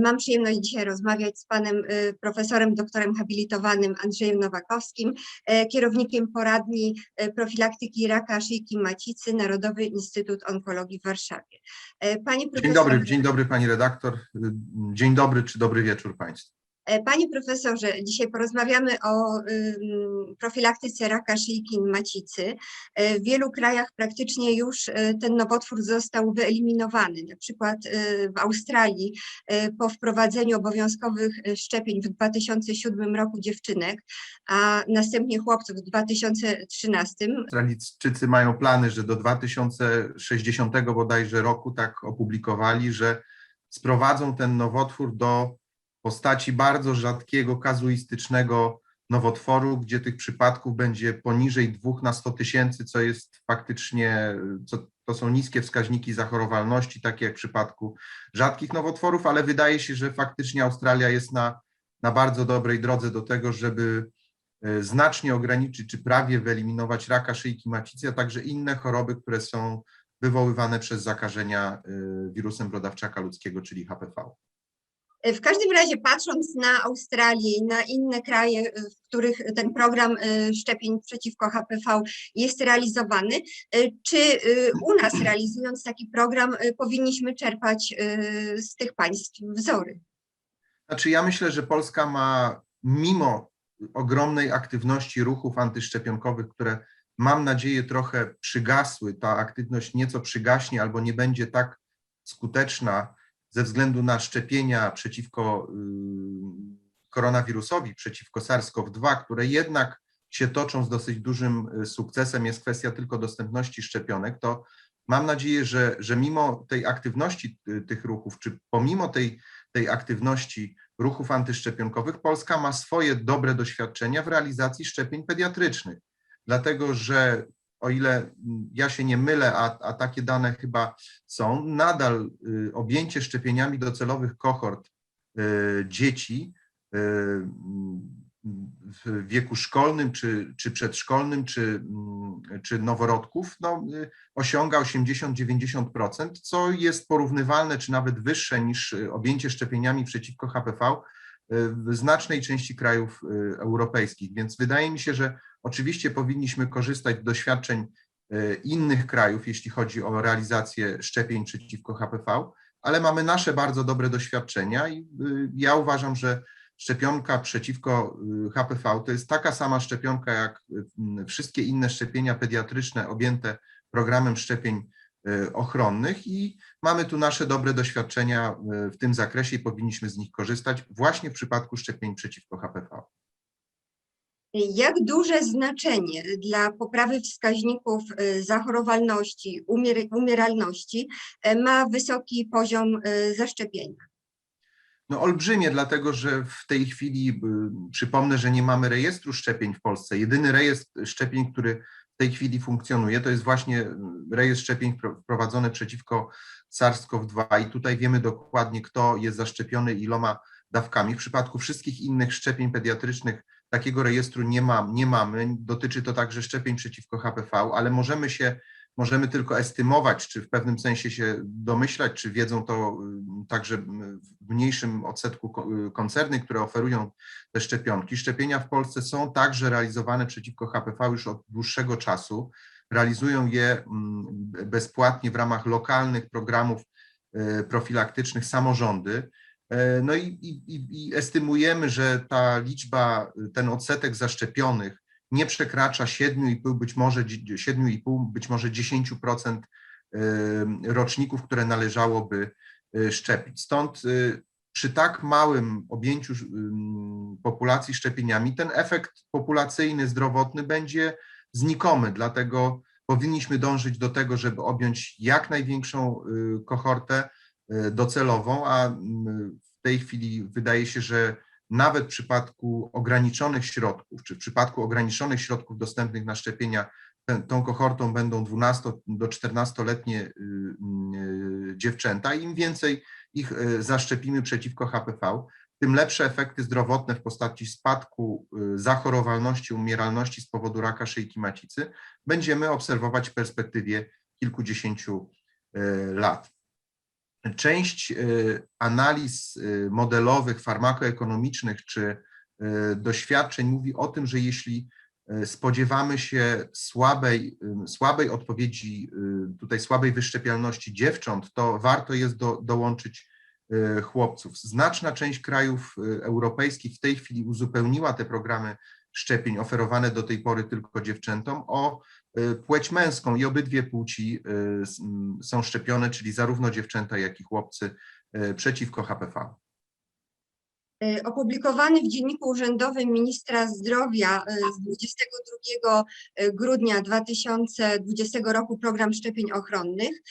Mam przyjemność dzisiaj rozmawiać z panem y, profesorem, doktorem habilitowanym Andrzejem Nowakowskim, e, kierownikiem poradni e, profilaktyki raka szyjki macicy Narodowy Instytut Onkologii w Warszawie. Panie Dzień profesorze, dobry, dzień dobry pani redaktor. Dzień dobry czy dobry wieczór państwu. E, Panie profesorze, dzisiaj porozmawiamy o profilaktyce raka szyjki macicy. E, W wielu krajach praktycznie już e, ten nowotwór został wyeliminowany. Na przykład w Australii po wprowadzeniu obowiązkowych szczepień w 2007 roku dziewczynek, a następnie chłopców w 2013. Australijczycy mają plany, że do 2060 bodajże roku tak opublikowali, że sprowadzą ten nowotwór do postaci bardzo rzadkiego, kazuistycznego nowotworu, gdzie tych przypadków będzie poniżej 2 na 100 tysięcy, co jest faktycznie, co, to są niskie wskaźniki zachorowalności, takie jak w przypadku rzadkich nowotworów, ale wydaje się, że faktycznie Australia jest na, na bardzo dobrej drodze do tego, żeby e, znacznie ograniczyć czy prawie wyeliminować raka szyjki macicy, a także inne choroby, które są wywoływane przez zakażenia e, wirusem brodawczaka ludzkiego, czyli HPV. W każdym razie patrząc na Australię i na inne kraje, y, w których ten program y, szczepień przeciwko HPV jest realizowany, czy u nas realizując taki program powinniśmy czerpać z tych państw wzory? Znaczy ja myślę, że Polska ma mimo ogromnej aktywności ruchów antyszczepionkowych, które mam nadzieję trochę przygasły, ta aktywność nieco przygaśnie albo nie będzie tak skuteczna ze względu na szczepienia przeciwko y, koronawirusowi, przeciwko SARS-CoV-2, które jednak się toczą z dosyć dużym y, sukcesem, jest kwestia tylko dostępności szczepionek, to mam nadzieję, że, że mimo tej aktywności y, tych ruchów, czy pomimo tej, tej aktywności ruchów antyszczepionkowych, Polska ma swoje dobre doświadczenia w realizacji szczepień pediatrycznych. Dlatego, że o ile ja się nie mylę, a, a takie dane chyba są, nadal y, objęcie szczepieniami docelowych kohort y, dzieci y, w wieku szkolnym, czy, czy przedszkolnym, czy, mm, czy noworodków, no, osiąga 80-90%, co jest porównywalne, czy nawet wyższe niż objęcie szczepieniami przeciwko HPV w znacznej części krajów europejskich. Więc wydaje mi się, że oczywiście powinniśmy korzystać z doświadczeń y, innych krajów, jeśli chodzi o realizację szczepień przeciwko HPV, ale mamy nasze bardzo dobre doświadczenia i y, ja uważam, że szczepionka przeciwko y, HPV to jest taka sama szczepionka jak wszystkie inne szczepienia pediatryczne objęte programem szczepień ochronnych i mamy tu nasze dobre doświadczenia w tym zakresie i powinniśmy z nich korzystać właśnie w przypadku szczepień przeciwko HPV. Jak duże znaczenie dla poprawy wskaźników y, zachorowalności, umier- umieralności y, ma wysoki poziom y, zaszczepienia? No olbrzymie, dlatego że w tej chwili y, przypomnę, że nie mamy rejestru szczepień w Polsce. Jedyny rejestr szczepień, który w tej chwili funkcjonuje, to jest właśnie rejestr szczepień wprowadzony przeciwko SARS-CoV-2 i tutaj wiemy dokładnie, kto jest zaszczepiony iloma dawkami. W przypadku wszystkich innych szczepień pediatrycznych takiego rejestru nie, ma, nie mamy. Dotyczy to także szczepień przeciwko HPV, ale możemy się możemy tylko estymować, czy w pewnym sensie się domyślać, czy wiedzą to y, także w mniejszym odsetku y, koncerny, które oferują te szczepionki. Szczepienia w Polsce są także realizowane przeciwko HPV już od dłuższego czasu. Realizują je bezpłatnie w ramach lokalnych programów y, profilaktycznych samorządy. E, No i, i, i- estymujemy, że ta liczba, ten odsetek zaszczepionych nie przekracza 7,5, być może dzie- 7,5, być może 10% y, roczników, które należałoby y, szczepić. Stąd przy tak małym objęciu populacji szczepieniami ten efekt populacyjny, zdrowotny będzie znikomy, dlatego powinniśmy dążyć do tego, żeby objąć jak największą y, kohortę docelową, a w tej chwili wydaje się, że nawet w przypadku ograniczonych środków, czy w przypadku ograniczonych środków dostępnych na szczepienia, tą kohortą będą 12 do 14-letnie y, y, dziewczęta. Im więcej ich y, zaszczepimy przeciwko HPV, tym lepsze efekty zdrowotne w postaci spadku y, zachorowalności, umieralności z powodu raka szyjki macicy będziemy obserwować w perspektywie kilkudziesięciu y, lat. Część y, analiz y, modelowych, farmakoekonomicznych czy y, doświadczeń mówi o tym, że jeśli spodziewamy się słabej, słabej odpowiedzi, tutaj słabej wyszczepialności dziewcząt, to warto jest do, dołączyć chłopców. Znaczna część krajów europejskich w tej chwili uzupełniła te programy szczepień oferowane do tej pory tylko dziewczętom o płeć męską i obydwie płci y, są szczepione, czyli zarówno dziewczęta, jak i chłopcy y, przeciwko HPV. Opublikowany w Dzienniku Urzędowym Ministra Zdrowia z 22 grudnia 2020 roku program szczepień ochronnych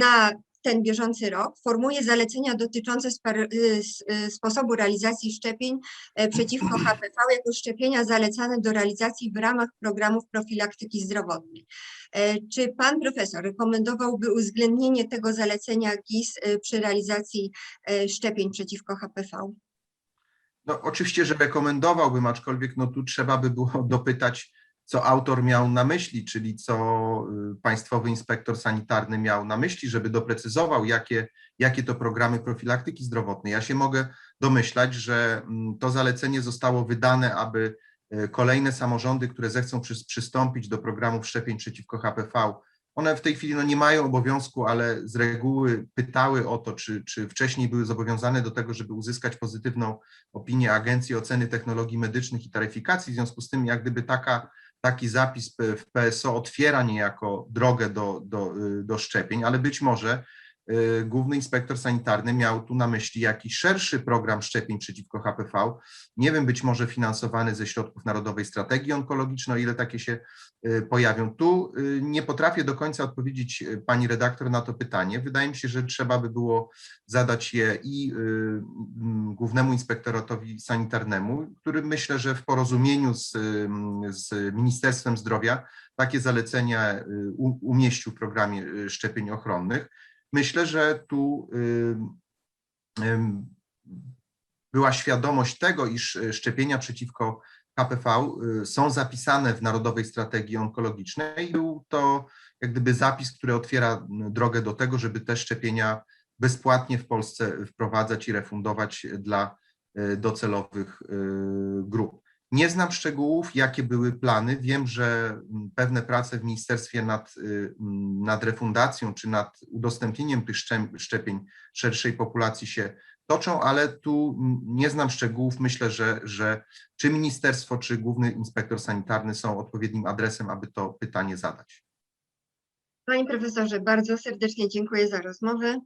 na ten bieżący rok formułuje zalecenia dotyczące s- e, sposobu realizacji szczepień e, przeciwko HPV jako szczepienia zalecane do realizacji w ramach programów profilaktyki zdrowotnej. E, Czy pan profesor rekomendowałby uwzględnienie tego zalecenia GIS e, przy realizacji szczepień przeciwko HPV? No, oczywiście, że rekomendowałbym, aczkolwiek no, tu trzeba by było dopytać, co autor miał na myśli, czyli co y, państwowy inspektor sanitarny miał na myśli, żeby doprecyzował, jakie, jakie to programy profilaktyki zdrowotnej. Ja się mogę domyślać, że mm, to zalecenie zostało wydane, aby y, kolejne samorządy, które zechcą przys- przystąpić do programów szczepień przeciwko HPV, one w tej chwili no, nie mają obowiązku, ale z reguły pytały o to, czy, czy wcześniej były zobowiązane do tego, żeby uzyskać pozytywną opinię Agencji Oceny Technologii Medycznych i Taryfikacji. W związku z tym, jak gdyby taka, taki zapis w PSO otwiera niejako drogę do, do, do szczepień, ale być może główny inspektor sanitarny miał tu na myśli jakiś szerszy program szczepień przeciwko HPV. Nie wiem, być może finansowany ze środków Narodowej Strategii Onkologicznej, o ile takie się y, pojawią. Tu y, nie potrafię do końca odpowiedzieć y, pani redaktor na to pytanie. Wydaje mi się, że trzeba by było zadać je i y, mm, głównemu inspektoratowi sanitarnemu, który myślę, że w porozumieniu z, ym, z Ministerstwem Zdrowia takie zalecenia y, umieścił w programie y, szczepień ochronnych. Myślę, że tu była świadomość tego, iż y, szczepienia przeciwko HPV y, są zapisane w Narodowej Strategii Onkologicznej i był to jak gdyby zapis, który otwiera drogę do tego, żeby te szczepienia bezpłatnie w Polsce wprowadzać i refundować dla y, docelowych y, grup. Nie znam szczegółów, jakie były plany. Wiem, że mm, pewne prace w ministerstwie nad, y, mm, nad refundacją czy nad udostępnieniem tych szczepień szerszej populacji się toczą, ale tu mm, nie znam szczegółów. Myślę, że, że czy ministerstwo, czy główny inspektor sanitarny są odpowiednim adresem, aby to pytanie zadać. Panie profesorze, bardzo serdecznie dziękuję za rozmowę.